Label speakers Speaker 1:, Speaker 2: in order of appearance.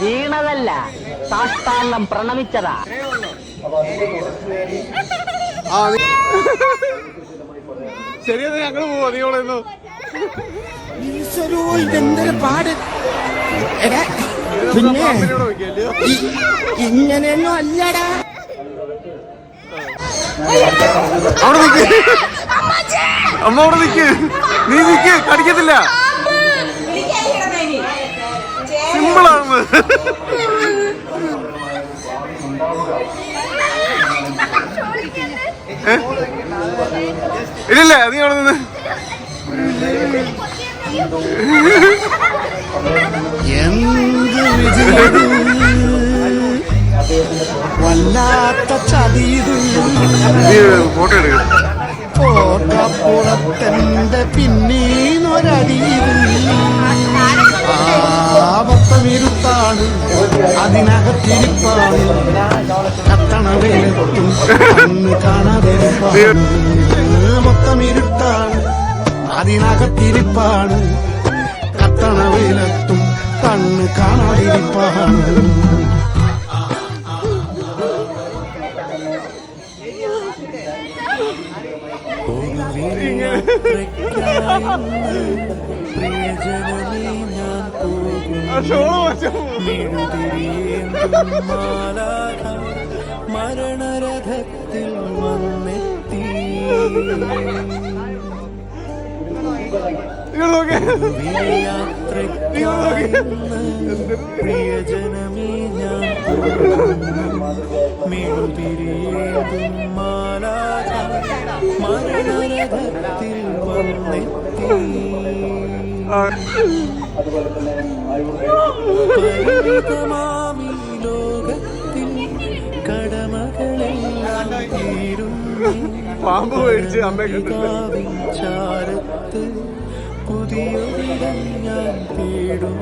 Speaker 1: വീണതല്ല. സാഷ്ടാംഗം പ്രണമിച്ചതാ.
Speaker 2: ശരിയെന്നാ ഞങ്ങൾ പോവാ നീ ഇവിടെ
Speaker 3: പാട്. പിന്നെ ഇങ്ങനെയൊന്നും അല്ലടാ.
Speaker 2: അവിടെ നിക്ക്. അമ്മ അവിടെ നിക്ക്. നീ നിക്ക് കടിക്കത്തില്ല. ഇല്ലില്ല നീ അവിടെ നിന്ന്?
Speaker 3: വല്ലാത്ത ചതിയത്
Speaker 2: ഫോട്ടോ എടുക്ക.
Speaker 3: പിന്നീന്നൊരടിയത് விருத்தாடும் அதினகத்திருப்பாடும் கத்தனவே கண்ணு காணாதே மொத்தம் இருட்டாடும் அதினகத்திருப்பாடும் கத்தனவே கண்ணு காணாதிருப்பாடும் മരണരഥത്തിൽ വന്നെത്തി പ്രിയജനമേ ഞാൻ മെഴുതിരിയേതും മാലാ മരണരഥത്തിൽ
Speaker 2: പാമ്പ് മേടിച്ച്
Speaker 3: അമ്മ ചാരത്ത് പുതിയൊരിടം ഞാൻ തേടും.